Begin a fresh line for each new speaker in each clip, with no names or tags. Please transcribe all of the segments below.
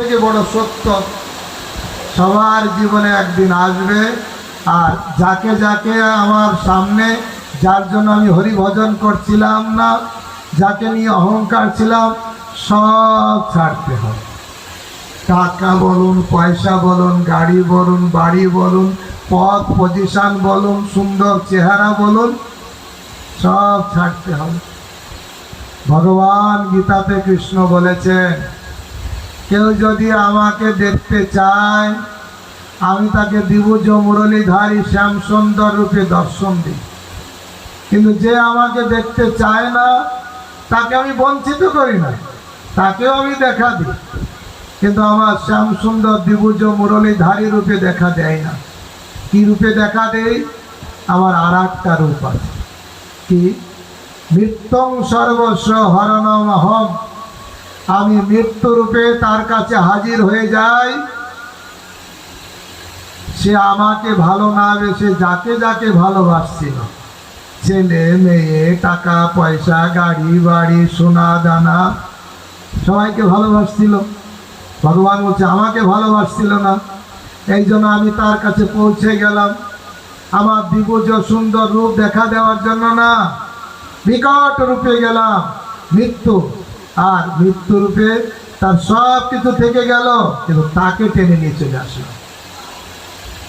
থেকে বড় সত্য, সবার জীবনে একদিন আসবে আর যাকে যাকে আমার সামনে, যার জন্য আমি হরি ভজন করছিলাম না, যাকে নিয়ে অহংকার ছিলাম, সব ছাড়তে হবে। টাকা বলুন, পয়সা বলুন, গাড়ি বলুন, বাড়ি বলুন পদ পজিশন বলুন, সুন্দর চেহারা বলুন, সব ছাড়তে হবে। ভগবান গীতাতে কৃষ্ণ বলেছেন কেউ যদি আমাকে দেখতে চায়, আমি তাকে দিবুজ মুরলীধারী শ্যাম সুন্দর রূপে দর্শন দিই। কিন্তু যে আমাকে দেখতে চায় না, তাকে আমি বঞ্চিত করি না, তাকেও আমি দেখা দিই। কিন্তু আমার শ্যাম সুন্দর দিবুজ মুরলীধারী রূপে দেখা দেয় না। কি রূপে দেখা দেয় আমার আর একটা রূপ আছে। কি? মৃত্যুং সর্বস্ব হরণম অহম আমি মৃত্যু রূপে তার কাছে হাজির হয়ে যাই। সে আমাকে ভালো না বেসে যাকে যাকে ভালোবাসছিল। ছেলে, মেয়ে, টাকা, পয়সা, গাড়ি, বাড়ি, সোনা, দানা, সবাইকে ভালোবাসছিল। ভগবান বলছে, আমাকে ভালোবাসছিল না। এই জন্য আমি তার কাছে পৌঁছে গেলাম। আমার দিবজ সুন্দর রূপ দেখা দেওয়ার জন্য না, বিকট রূপে গেলাম। মৃত্যু আর মৃত্যুরূপে তার সব কিছু থেকে গেল, কিন্তু তাকে টেনে নিয়ে চলে আসলো।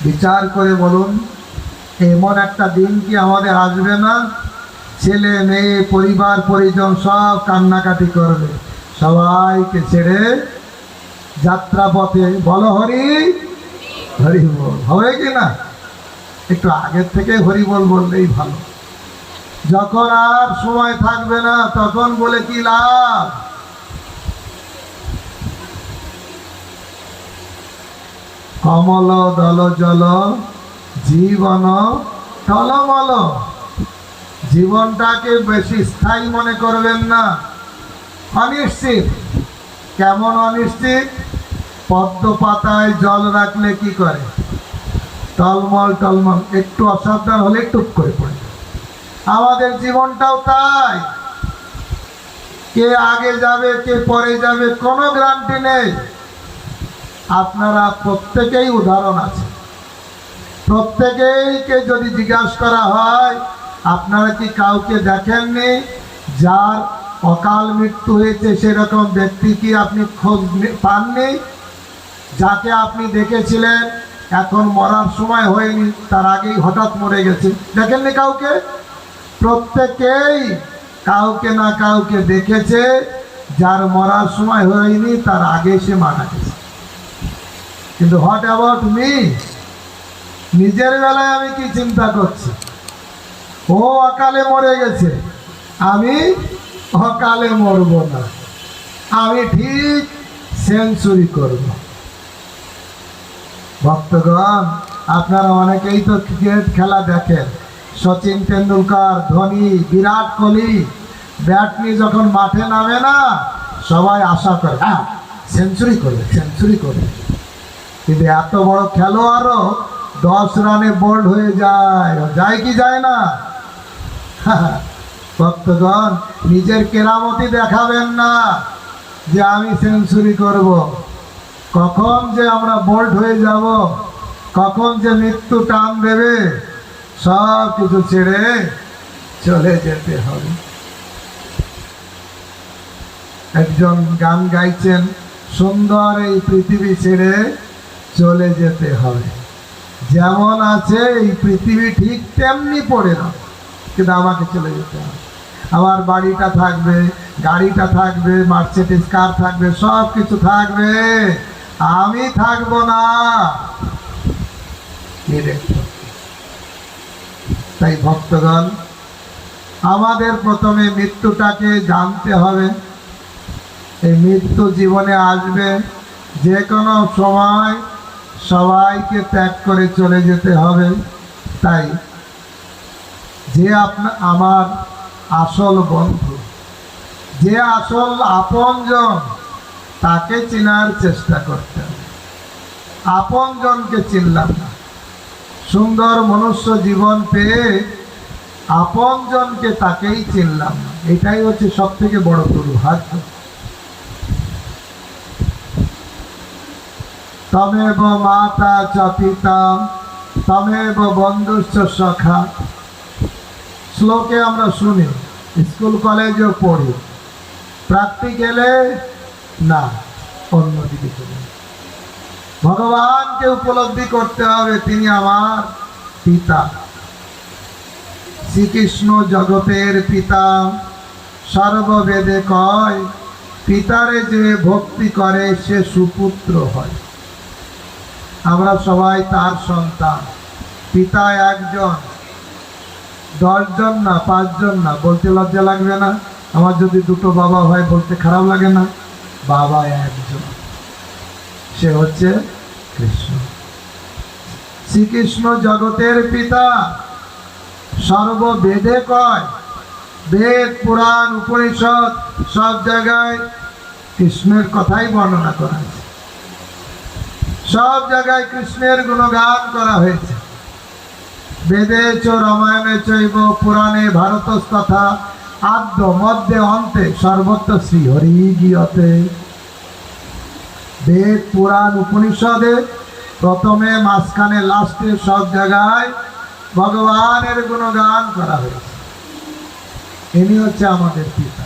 বিচার করে বলুন, এমন একটা দিন কি আমাদের আসবে না? ছেলে, মেয়ে, পরিবার, পরিজন সব কান্নাকাটি করবে। সবাইকে ছেড়ে যাত্রা পথে বলো হরি হরি বল। হবে কি না? একটু আগের থেকে হরি বল বললেই ভালো। যখন আর সময় থাকবে না, তখন বলে কি লাভ? কমল, দল, জল, জীবন, টলমল। জীবনটাকে বেশি স্থায়ী মনে করবেন না। অনিশ্চিত। কেমন অনিশ্চিত? পদ্ম পাতায় জল রাখলে কি করে? টলমল টলমল। একটু অসাবধান হলে টুক করে পড়ে। আমাদের জীবনটাও তাই। কে আগে যাবে, কে পরে যাবে, কোনো গ্যারান্টি নেই। আপনারা প্রত্যেকেই উদাহরণ আছে। প্রত্যেকেইকে যদি জিজ্ঞাসা করা হয়, আপনারা কি কাউকে দেখেননি? যার অকাল মৃত্যু হয়েছে, সেরকম ব্যক্তি কি আপনি খোঁজ পাননি? যাকে আপনি দেখেছিলেন, এখন মরার সময় হয়নি, তার আগেই হঠাৎ মরে গেছে। দেখেননি কাউকে? প্রত্যেকেই কাউকে না কাউকে দেখেছে, যার মরার সময় হয়নি, তার আগে সে মারা গেছে। কিন্তু হোয়াট অ্যাবাউট মি নিজের বেলায় আমি কি চিন্তা করছি? ও অকালে মরে গেছে, আমি অকালে মরব না। আমি ঠিক সেঞ্চুরি করব। ভক্তগণ, আপনারা অনেকেই তো ক্রিকেট খেলা দেখেন। সচিন তেন্ডুলকর, ধোনি, বিরাট কোহলি ব্যাট নিয়ে যখন মাঠে নামে না, সবাই আশা করে হ্যাঁ সেঞ্চুরি করবে সেঞ্চুরি করবে কিন্তু এত বড় খেলোয়াড়ও দশ রানে বোল্ড হয়ে যায় যায় কি যায় না ভক্তগণ, নিজের কেরামতি দেখাবেন না যে আমি সেঞ্চুরি করব। কখন যে আমরা বোল্ড হয়ে যাব, কখন যে মৃত্যু টান দেবে সব কিছু ছেড়ে চলে যেতে হবে। একজন গান গাইছেন, সুন্দর এই পৃথিবী ছেড়ে চলে যেতে হবে। যেমন আছে, এই পৃথিবী ঠিক তেমনি পড়ে না, কিন্তু আমাকে চলে যেতে হবে। আমার বাড়িটা থাকবে, গাড়িটা থাকবে মার্সিডিস কার থাকবে, সব কিছু থাকবে। আমি থাকব না। দেখতে? তাই ভক্তগণ, আমাদের প্রথমে মৃত্যুটাকে জানতে হবে। এই মৃত্যু জীবনে আসবে যে কোনো সময় সবাইকে ত্যাগ করে চলে যেতে হবে। তাই যে আপনা, আমার আসল বন্ধু, যে আসল আপনজন, তাকে চেনার চেষ্টা করতে হবে। আপনজনকে চিনলাম না। সুন্দর মনুষ্য জীবন পেয়ে আপনজনকে তাকেই চিনলাম এটাই হচ্ছে সব থেকে বড় দুর্ভাগ্য তমেব মাতা চ পিতা, তমেব বন্ধুশ্চ সখা শ্লোকে আমরা শুনি, স্কুল কলেজেও পড়ি প্র্যাকটিক্যালে না যাই। ভগবানকে উপলব্ধি করতে হবে, তিনি আমার পিতা। শ্রীকৃষ্ণ জগতের পিতা, সর্ববেদে কয়, পিতারে যে ভক্তি করে, সে সুপুত্র হয়। আমরা সবাই তার সন্তান। পিতা একজন। দশজন না, পাঁচজন না, বলতে লজ্জা লাগবে না। আমার যদি দুটো বাবা হয়, বলতে খারাপ লাগে না। বাবা একজন। সে হচ্ছে কৃষ্ণ। শ্রীকৃষ্ণ জগতের পিতা সর্ববেদে কয়, বেদ, পুরাণ, উপনিষদ, সব জায়গায় কৃষ্ণের কথাই বর্ণনা করা হয়েছে। সব জায়গায় কৃষ্ণের গুণগান করা হয়েছে। বেদে চ, রামায়ণে চৈব পুরাণে ভারত কথা আদ্য মধ্যে অন্তে সর্বত্র শ্রী হরি গিয়তে। বেদ, পুরাণ, উপনিষদে প্রথমে মাঝখানে লাস্টে সব জায়গায় ভগবানের গুণগান করা হয়েছে। ইনি হচ্ছে আমাদের পিতা।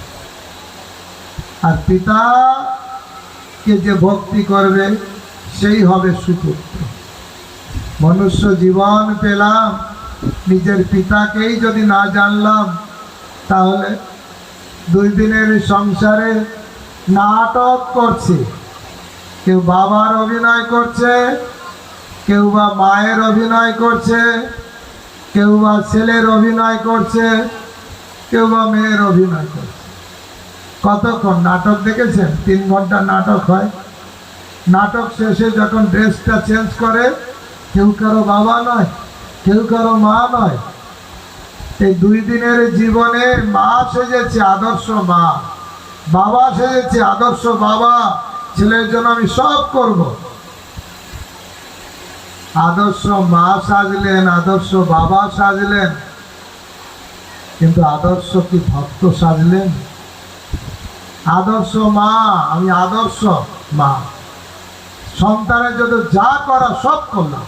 আর পিতাকে যে ভক্তি করবে, সেই হবে সুপুত্র। মনুষ্য জীবন পেলাম, নিজের পিতাকেই যদি না জানলাম, তাহলে দুই দিনের সংসারে নাটক করছে। কেউ বাবার অভিনয় করছে, কেউ বা মায়ের অভিনয় করছে, কেউ বা ছেলের অভিনয় করছে, কেউ বা মেয়ের অভিনয় করছে। কতক্ষণ নাটক দেখেছেন? তিন ঘণ্টা নাটক হয়। নাটক শেষে যখন ড্রেসটা চেঞ্জ করে, কেউ কারও বাবা নয়, কেউ কারও মা নয়। এই দুই দিনের জীবনে মা সেজেছে আদর্শ মা, বাবা সেজেছে আদর্শ বাবা। ছেলের জন্য আমি সব করব। আদর্শ মা সাজলেন, আদর্শ বাবা সাজলেন। কিন্তু আদর্শ কি ভক্ত সাজলেন? আদর্শ মা, আমি আদর্শ মা। সন্তানের জন্য যা করা সব করলাম।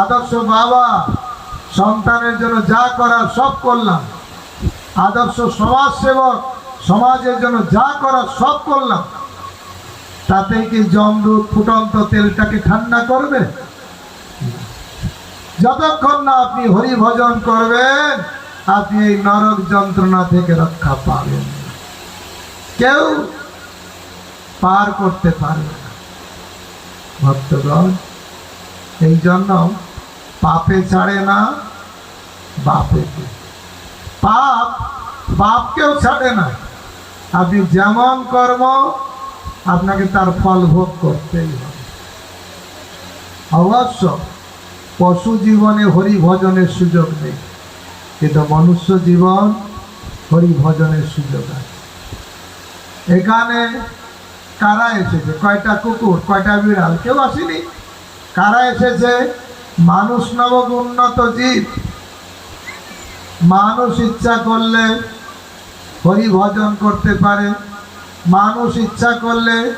আদর্শ বাবা, সন্তানের জন্য যা করা সব করলাম। আদর্শ সমাজ সেবক সমাজের জন্য যা করা সব করলাম। তাতে কি জমদূত ফুটন্ত তেলটাকে ঠান্ডা করবে? যতক্ষণ না আপনি হরি ভজন করবেন, আপনি এই নরক যন্ত্রণা থেকে রক্ষা পাবেন কেউ পার করতে পারবে না। ভক্তগণ, এই জন্য পাপে ছাড়ে না বাপেকে পাপ বাপকেও ছাড়ে না। আপনি যেমন কর্ম আপনাকে তার ফল ভোগ করতেই হবে। অবশ্য পশু জীবনে হরি ভজনের সুযোগ নেই, কিন্তু মনুষ্য জীবন হরি ভজনের সুযোগ আছে। এখানে কারা এসেছে? কয়টা কুকুর, কয়টা বিড়াল? কেউ আসেনি। কারা এসেছে? মানুষ নামক উন্নত জীব। মানুষ ইচ্ছা করলে হরি ভজন করতে পারে। মানুষ ইচ্ছা করলে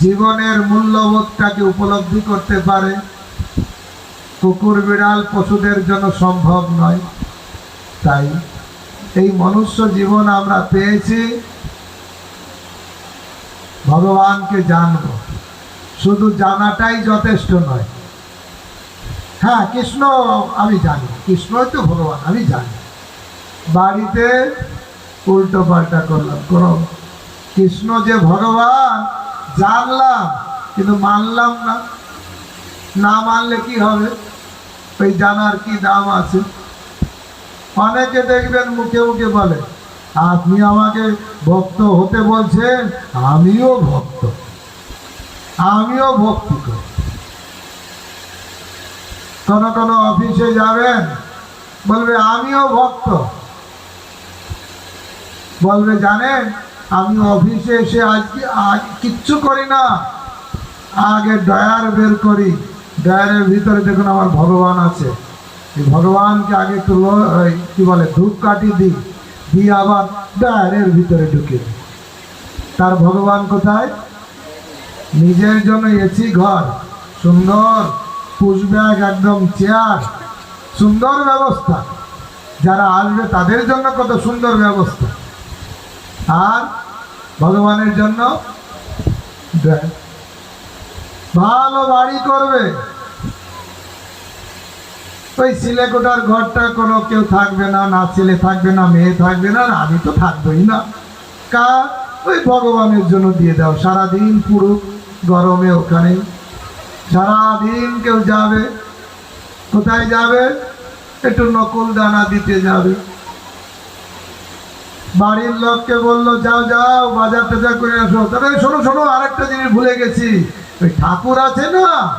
জীবনের মূল্যবোধটাকে উপলব্ধি করতে পারে। কুকুর, বিড়াল পশুদের জন্য সম্ভব নয়। তাই এই মনুষ্য জীবন আমরা পেয়েছি। ভগবানকে জানব। শুধু জানাটাই যথেষ্ট নয়। হ্যাঁ কৃষ্ণ আমি জানি। কৃষ্ণই তো ভগবান, আমি জানি। বাড়িতে উল্টো পাল্টা করলাম, কোনো কৃষ্ণ যে ভগবান, জানলাম, কিন্তু মানলাম না। না মানলে কি হবে? ওই জানার কি দাম আছে? অনেকে দেখবেন মুখে মুখে বলে, আপনি আমাকে ভক্ত হতে বলছেন, আমিও ভক্ত। আমিও ভক্তি করি কোনো কোনো অফিসে যাবেন, বলবে, আমিও ভক্ত। বলবে, জানেন আমি অফিসে এসে আজকে আজ কিচ্ছু করি না। আগে ডয়ার বের করি। ডয়ারের ভিতরে দেখুন আমার ভগবান আছে। এই ভগবানকে আগে একটু কি বলে, ধূপ কাটি দিই। দিয়ে আবার ডয়ারের ভিতরে ঢুকে। দিই তার ভগবান কোথায়? নিজের জন্য এসি ঘর। সুন্দর পুষব্যাগ একদম চেয়ার। সুন্দর ব্যবস্থা। যারা আসবে তাদের জন্য কত সুন্দর ব্যবস্থা। আর ভগবানের জন্য দেয়। ভালো বাড়ি করবে। ওই সিলেকোটার ঘরটা কোনো কেউ থাকবে না না ছেলে থাকবে না, মেয়ে থাকবে না, আমি তো থাকবোই না। কার? ওই ভগবানের জন্য দিয়ে দাও। সারাদিন পুরো গরমে ওখানে। সারাদিন কেউ যাবে। কোথায় যাবে? একটু নকুল দানা দিতে যাবে। বাড়ির লোককে বলল, যাও যাও, বাজার টাজার করে আসো। তবে শোনো শোনো, আরেকটা জিনিস ভুলে গেছি। ওই ঠাকুর আছে না?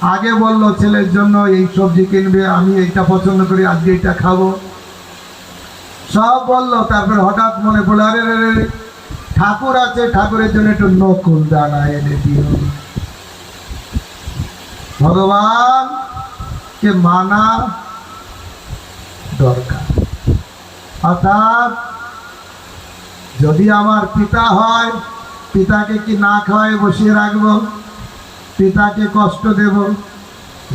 আগে বলল ছেলের জন্য, এই সবজি কিনবে, আমি এইটা পছন্দ করি, আজকে এইটা খাব। সব বলল, তারপর হঠাৎ মনে পড়ল, আরে রে রে ঠাকুর আছে, ঠাকুরের জন্য একটু নকুল দানা এনে দিও। ভগবান কে মানা দরকার। অর্থাৎ যদি আমার পিতা হয়, পিতাকে কি না খাওয়ায় বসিয়ে রাখব? পিতাকে কষ্ট দেব?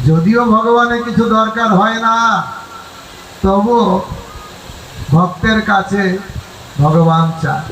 যদিও ভগবানের কিছু দরকার হয় না তবু ভক্তের কাছে ভগবান চায়।